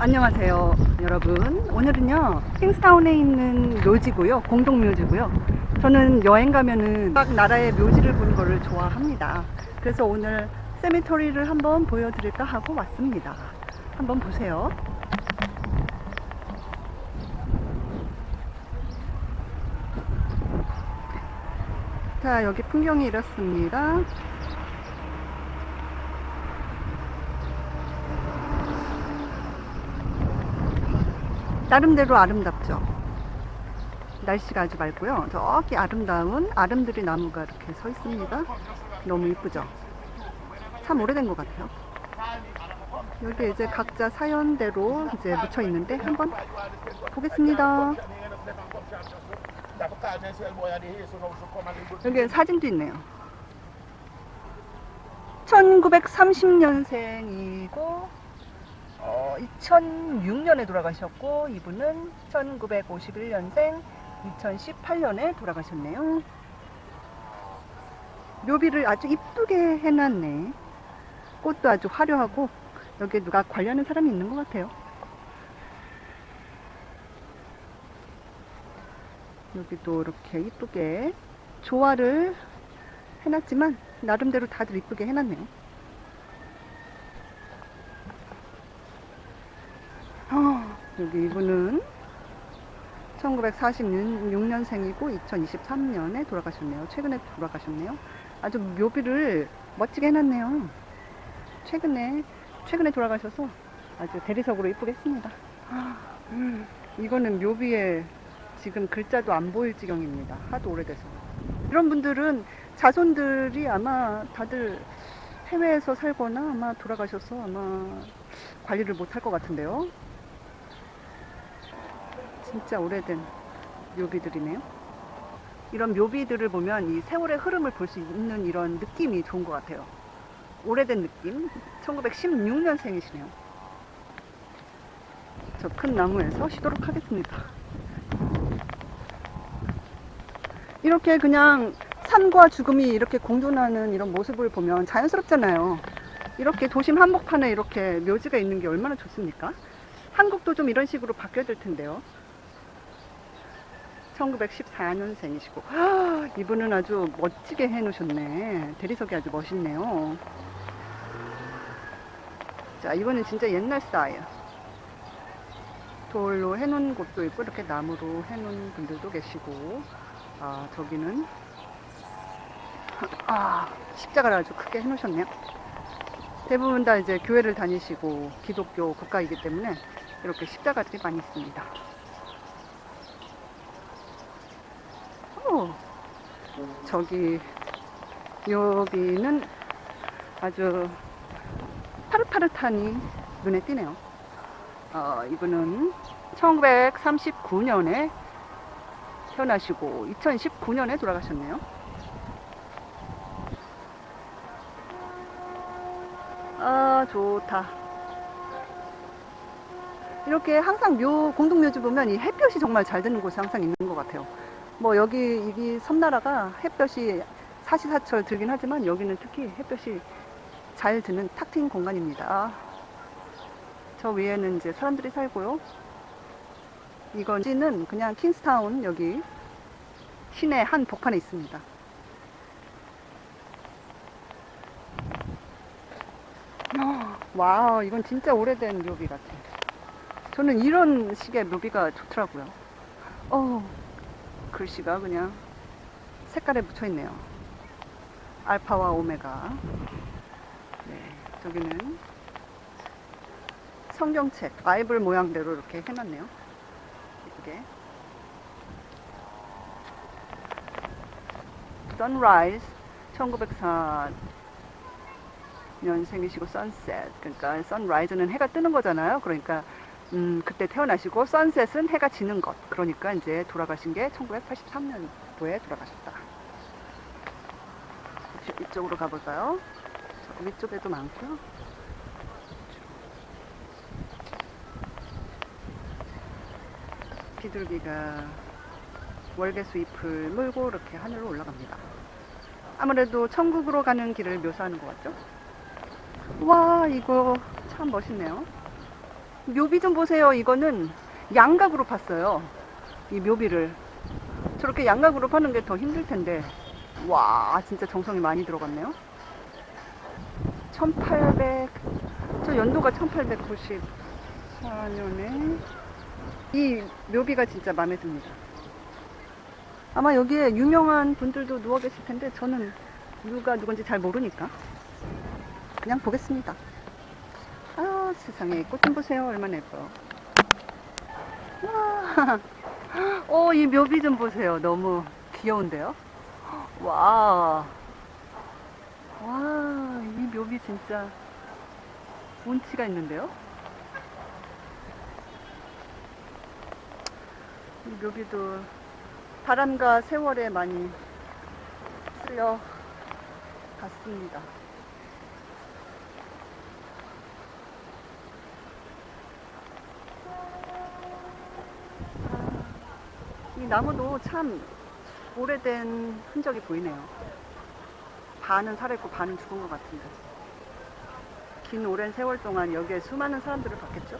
안녕하세요 여러분. 오늘은요 킹스타운에 있는 묘지고요 공동 묘지고요. 저는 여행 가면은 각 나라의 묘지를 보는 거를 좋아합니다. 그래서 오늘 세미토리를 한번 보여드릴까 하고 왔습니다. 한번 보세요. 자 여기 풍경이 이렇습니다 나름대로 아름답죠. 날씨가 아주 맑고요. 저기 아름다운 아름드리 나무가 이렇게 서 있습니다. 너무 이쁘죠? 참 오래된 것 같아요. 여기 이제 각자 사연대로 이제 묻혀 있는데 한번 보겠습니다. 여기 사진도 있네요. 1930년생이고 어, 2006년에 돌아가셨고 이분은 1951년생 2018년에 돌아가셨네요. 묘비를 아주 이쁘게 해놨네. 꽃도 아주 화려하고 여기 누가 관리하는 사람이 있는 것 같아요. 여기도 이렇게 이쁘게 조화를 해놨지만 나름대로 다들 이쁘게 해놨네요. 여기 이분은 1946년생이고 2023년에 돌아가셨네요. 최근에 돌아가셨네요. 아주 묘비를 멋지게 해놨네요. 최근에 최근에 돌아가셔서 아주 대리석으로 이쁘게 했습니다. 아, 음, 이거는 묘비에 지금 글자도 안 보일 지경입니다. 하도 오래돼서. 이런 분들은 자손들이 아마 다들 해외에서 살거나 아마 돌아가셔서 아마 관리를 못할 것 같은데요. 진짜 오래된 묘비들이네요. 이런 묘비들을 보면 이 세월의 흐름을 볼 수 있는 이런 느낌이 좋은 것 같아요. 오래된 느낌? 1916년생이시네요. 저 큰 나무에서 쉬도록 하겠습니다. 이렇게 그냥 산과 죽음이 이렇게 공존하는 이런 모습을 보면 자연스럽잖아요. 이렇게 도심 한복판에 이렇게 묘지가 있는 게 얼마나 좋습니까? 한국도 좀 이런 식으로 바뀌어야 될 텐데요. 1914년생이시고 이분은 아주 멋지게 해놓으셨네. 대리석이 아주 멋있네요. 자, 이거는 진짜 옛날 스타일. 돌로 해놓은 곳도 있고 이렇게 나무로 해놓은 분들도 계시고 아 저기는 아 십자가를 아주 크게 해놓으셨네요. 대부분 다 이제 교회를 다니시고 기독교 국가이기 때문에 이렇게 십자가들이 많이 있습니다. 오, 저기 여기는 아주 파릇파릇하니 눈에 띄네요. 어, 이분은 1939년에 태어나시고 2019년에 돌아가셨네요. 아, 좋다. 이렇게 항상 묘, 공동묘지 보면 이 햇볕이 정말 잘 드는 곳이 항상 있는 것 같아요. 뭐 여기, 이 섬나라가 햇볕이 사시사철 들긴 하지만 여기는 특히 햇볕이 잘 드는 탁 트인 공간입니다. 저 위에는 이제 사람들이 살고요. 이건지는 그냥 킹스타운 여기 시내 한 복판에 있습니다. 와, 이건 진짜 오래된 묘비 같아. 저는 이런 식의 묘비가 좋더라고요. 어, 글씨가 그냥 색깔에 묻혀 있네요. 알파와 오메가. 네, 저기는 성경책, 바이블 모양대로 이렇게 해놨네요. 이쁘게. 선라이즈 1904년생이시고 선셋 그러니까 선라이즈는 해가 뜨는 거잖아요. 그러니까 음, 그때 태어나시고 선셋은 해가 지는 것. 그러니까 이제 돌아가신 게 1983년도에 돌아가셨다. 이쪽으로 가볼까요? 저 위쪽에도 많고요. 비둘기가 월계수 잎을 물고 이렇게 하늘로 올라갑니다. 아무래도 천국으로 가는 길을 묘사하는 것 같죠? 와, 이거 참 멋있네요. 묘비 좀 보세요. 이거는 양각으로 팠어요. 이 묘비를. 저렇게 양각으로 파는 게 더 힘들 텐데. 와, 진짜 정성이 많이 들어갔네요. 1800, 저 연도가 1894년에 이 묘비가 진짜 마음에 듭니다. 아마 여기에 유명한 분들도 누워 계실 텐데 저는 누가 누군지 잘 모르니까 그냥 보겠습니다. 아 세상에 꽃 좀 보세요. 얼마나 예뻐요. 와, 어, 이 묘비 좀 보세요. 너무 귀여운데요? 와, 와, 이 묘비 진짜 운치가 있는데요? 이 묘비도 바람과 세월에 많이 쓸려 갔습니다. 나무도 참 오래된 흔적이 보이네요. 반은 살아있고 반은 죽은 것 같은데. 긴 오랜 세월 동안 여기에 수많은 사람들을 봤겠죠?